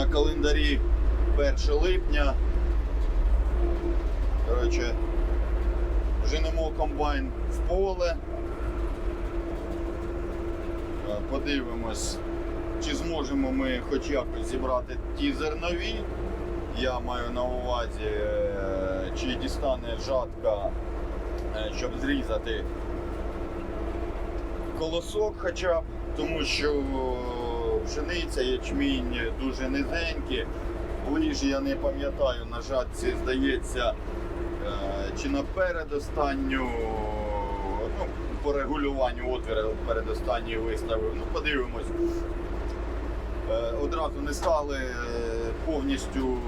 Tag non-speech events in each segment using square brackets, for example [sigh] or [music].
На календарі 1 липня. Коротше, женемо комбайн в поле. Е, Подивимось, чи зможемо ми хоч якось зібрати ті зернові. Я маю на увазі, е, чи дістане жатка, е, щоб зрізати колосок хоча б, тому що пшениця, ячмінь дуже низенькі. Лижі я не пам'ятаю, на жатці здається, е, чи на передостанню, ну, по регулюванню отвіру передостанньої виставив. Ну, подивимось. Е, Одразу не стали е, повністю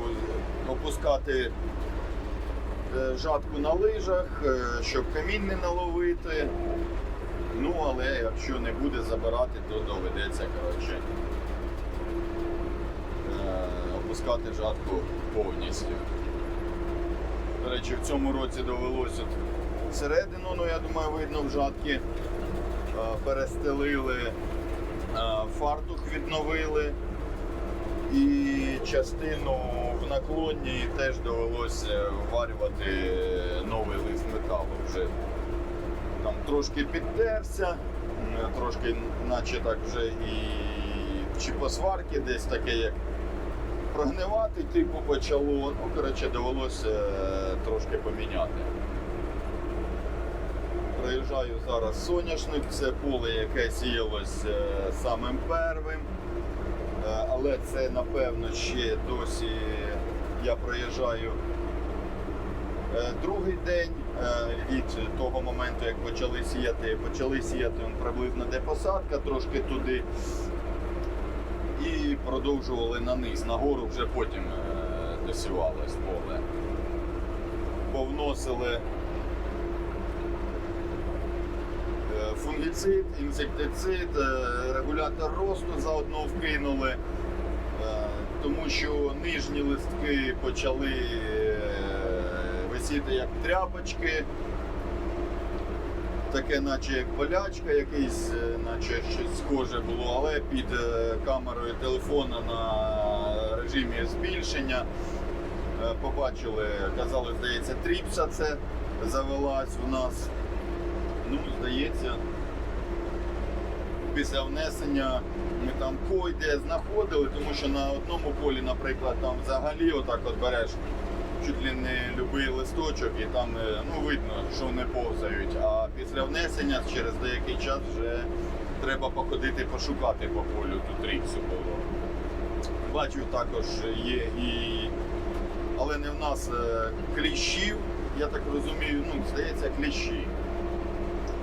опускати жатку на лижах, щоб камінь не наловити. Ну, але якщо не буде забирати, то доведеться коротше, е, опускати жатку повністю. До речі, в цьому році довелося середину, ну я думаю, видно в жатки. е, Перестелили, е, фартух відновили. І частину в наклонні теж довелося вварювати новий лист металу. Вже там трошки піддерся, трошки, наче так вже і чи по десь таке, як прогнивати, типу почало. Ну, коротше, довелося е, трошки поміняти. Проїжджаю зараз соняшник, це поле, яке сіялось е, самим первим. Е, Але це напевно ще досі я проїжджаю Другий день від того моменту, як почали сіяти, почали сіяти приблизно де посадка, трошки туди. І продовжували на низ. Нагору вже потім е, досівалось поле. Повносили е, фунгіцид, інсектицид, е, регулятор росту заодно вкинули. Е, тому що нижні листки почали е, як тряпочки, таке, наче як болячка, якийсь, е, наче щось схоже було, але під е, камерою телефона на режимі збільшення е, побачили, казали, здається, тріпса це завелась у нас. Ну, здається, після внесення ми там койде знаходили, тому що на одному полі, наприклад, там взагалі отак от береш чуть ли не любий листочок і там е, ну, видно, що вони повзають. А після внесення через деякий час вже треба походити пошукати по полю ту тріпсу було. Бачу, також є і. Але не в нас е, кліщів, я так розумію, ну, здається, кліщі.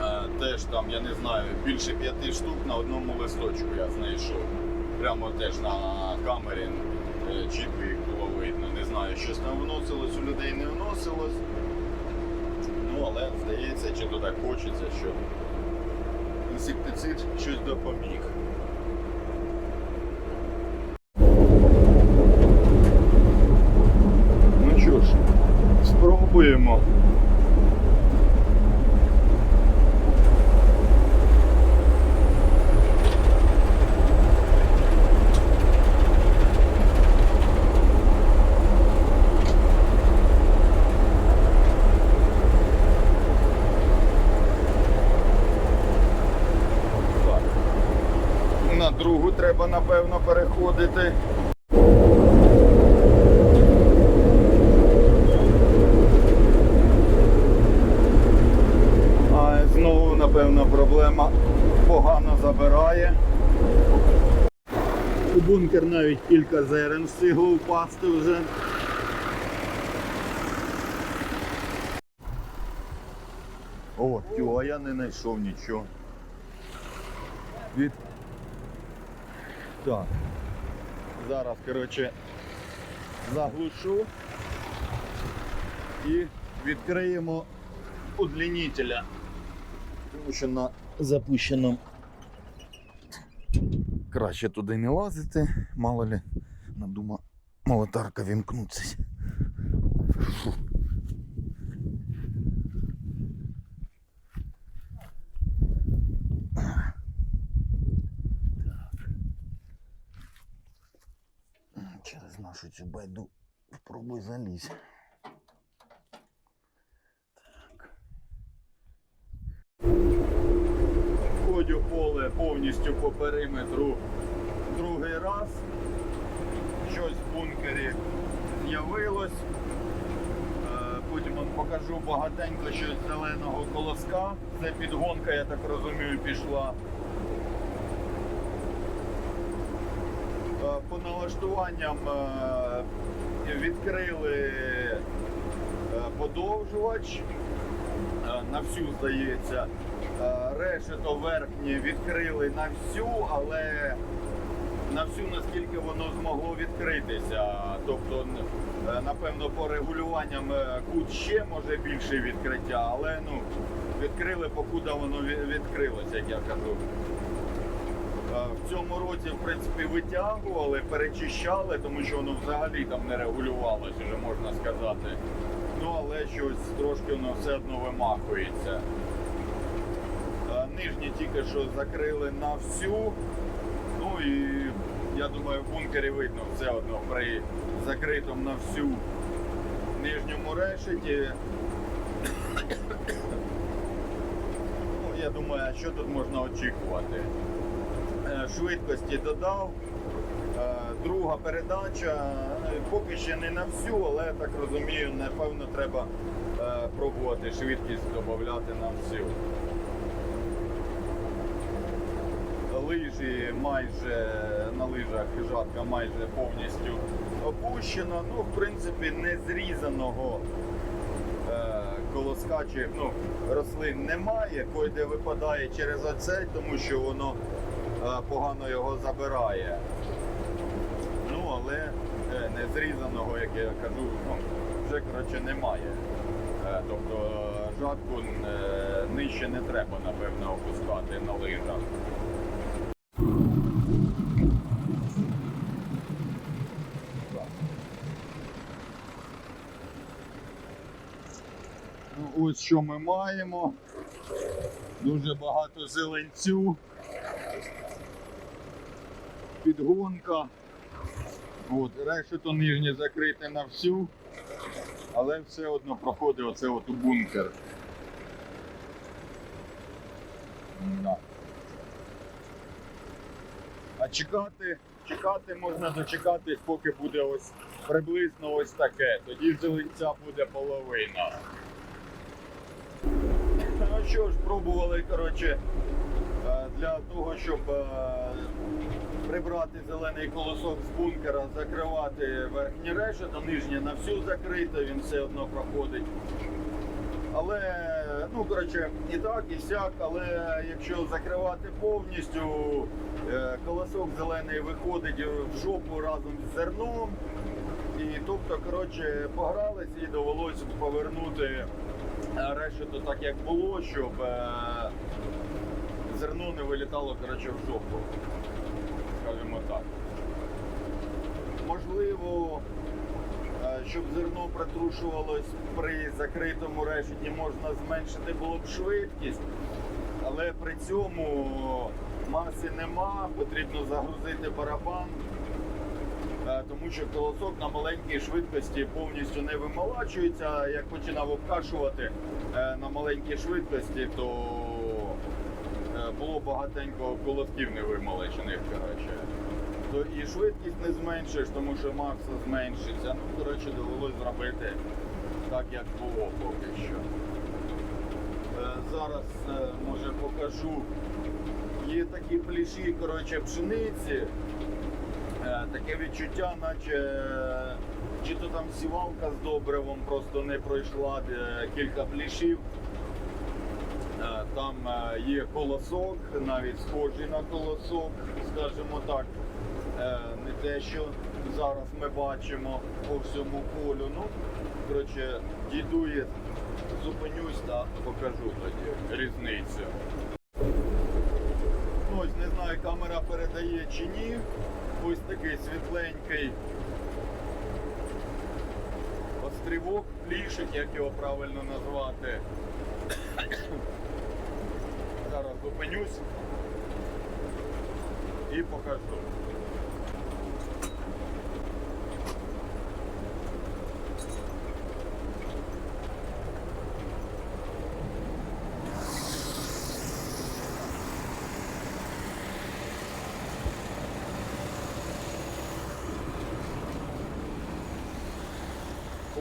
Е, Теж там, я не знаю, більше п'яти штук на одному листочку я знайшов. Прямо теж на камері чітко їх було видно. Не знаю, щось там вносилось, у людей не вносилось. Ну, але здається, чи то так хочеться, що інсектицид щось допоміг. Ну що ж, спробуємо. Так. Другу треба, напевно, переходити. А знову, напевно, проблема погано забирає. У бункер навіть кілька зерен встигло впасти вже. О, а я не знайшов нічого. Від... Так. Зараз, коротше, заглушу і відкриємо удлінителя. Тому що на запущеному краще туди не лазити, мало ли надума молотарка вімкнутися. Байду спробуй залізь. Входю поле повністю по периметру другий раз. Щось в бункері з'явилось. Е, Потім вам покажу багатенько щось зеленого колоска. Це підгонка, я так розумію, пішла. Е, По налаштуванням е, відкрили е, подовжувач е, на всю здається. Решето верхнє відкрили на всю, але на всю, наскільки воно змогло відкритися. Тобто, напевно, по регулюванням кут ще може більше відкриття, але ну, відкрили, покуди воно відкрилося, як я кажу. В цьому році, в принципі, витягували, перечищали, тому що воно взагалі там не регулювалося, вже можна сказати. Ну, але щось трошки воно все одно вимахується. Нижні тільки що закрили на всю. Ну і я думаю, в бункері видно все одно при закритому на всю нижньому решеті. [coughs] Ну, я думаю, а що тут можна очікувати? Е, Швидкості додав. Е, Друга передача, е, поки ще не на всю, але я так розумію, напевно, треба пробувати швидкість додати на всю. лижі майже на лижах жатка майже повністю опущена. Ну, в принципі, не зрізаного е, колоска чи ну, рослин немає, койде випадає через оцей, тому що воно погано його забирає. Ну, але е, не зрізаного, як я кажу, ну, вже коротше немає. Е, тобто е, жатку е, нижче не треба, напевно, опускати на лижах. Ну, ось що ми маємо. Дуже багато зеленцю. Підгонка. От, решето нижнє закрите на всю, але все одно проходить оце от у бункер. Да. А чекати, чекати можна дочекатись, поки буде ось приблизно ось таке. Тоді зеленця буде половина. Ну що ж, пробували, коротше, для того, щоб е, прибрати зелений колосок з бункера, закривати верхнє решето, нижнє на всю закрите, він все одно проходить. Але, ну, коротше, і так, і сяк, але якщо закривати повністю, е, колосок зелений виходить в жопу разом з зерном. І тобто, коротше, погралися і довелося повернути решето так, як було, щоб е, зерно не вилітало коротше, в жопу. Скажімо так. Можливо, е, щоб зерно притрушувалось при закритому решеті, можна зменшити було б швидкість, але при цьому маси нема, потрібно загрузити барабан. Е, тому що колосок на маленькій швидкості повністю не вимолачується. Як починав обкашувати е, на маленькій швидкості, то було багатенько колосків не вимолочених. Коротше. То і швидкість не зменшиш, тому що маса зменшиться. Ну, коротше, довелось зробити так, як було поки що. Е, Зараз е, може покажу. Є такі пліші коротше, пшениці. Е, Таке відчуття, наче чи то там сівалка з добривом просто не пройшла кілька плішів. Там е, є колосок, навіть схожий на колосок, скажімо так. Е, Не те, що зараз ми бачимо по всьому полю. Ну, коротше, дійду і зупинюсь та покажу тоді різницю. Ось не знаю, камера передає чи ні. Ось такий світленький острівок, плішик, як його правильно назвати зупинюсь і покажу.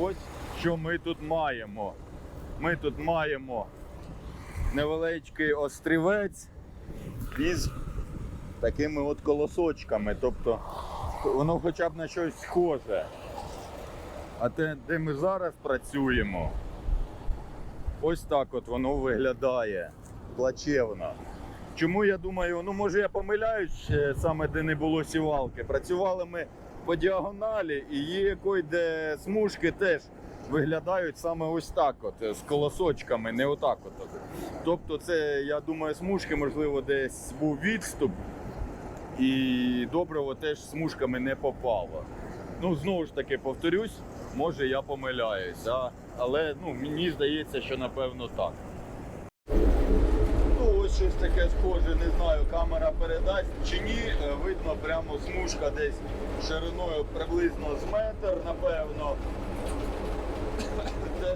Ось що ми тут маємо. Ми тут маємо невеличкий острівець із такими от колосочками. Тобто воно хоча б на щось схоже. А те, де ми зараз працюємо, ось так от воно виглядає плачевно. Чому я думаю, ну може я помиляюсь е, саме де не було сівалки. Працювали ми по діагоналі і є якої, де смужки теж виглядають саме ось так, от, е, з колосочками, не отак от. Тобто, це, я думаю, смужки, можливо, десь був відступ, і добриво теж смужками не попало. Ну, знову ж таки, повторюсь, може я помиляюсь, а, але ну, мені здається, що напевно так. Ну, ось щось таке схоже, не знаю, камера передасть чи ні. Е, Видно прямо смужка десь шириною приблизно з метр, напевно.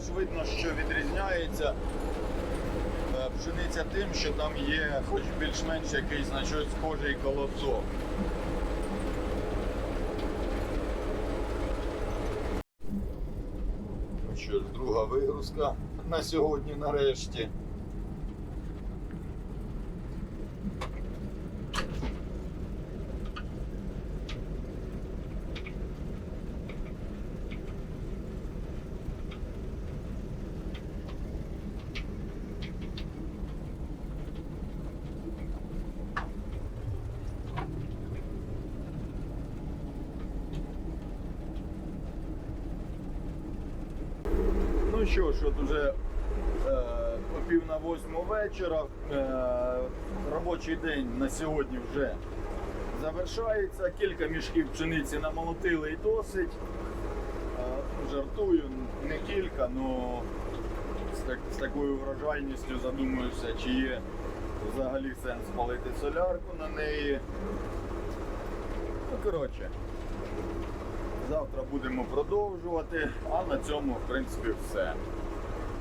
Теж видно, що відрізняється е, пшениця тим, що там є хоч більш-менш якийсь на схожий колосок. Що ж, друга вигрузка на сьогодні нарешті. Ну що ж, от уже е, о пів на восьму вечора. Е, робочий день на сьогодні вже завершається. Кілька мішків пшениці намолотили і досить. Е, жартую, не кілька, але з, так, з такою врожайністю задумуюся, чи є взагалі сенс палити солярку на неї. Ну, коротше. Завтра будемо продовжувати, а на цьому, в принципі, все.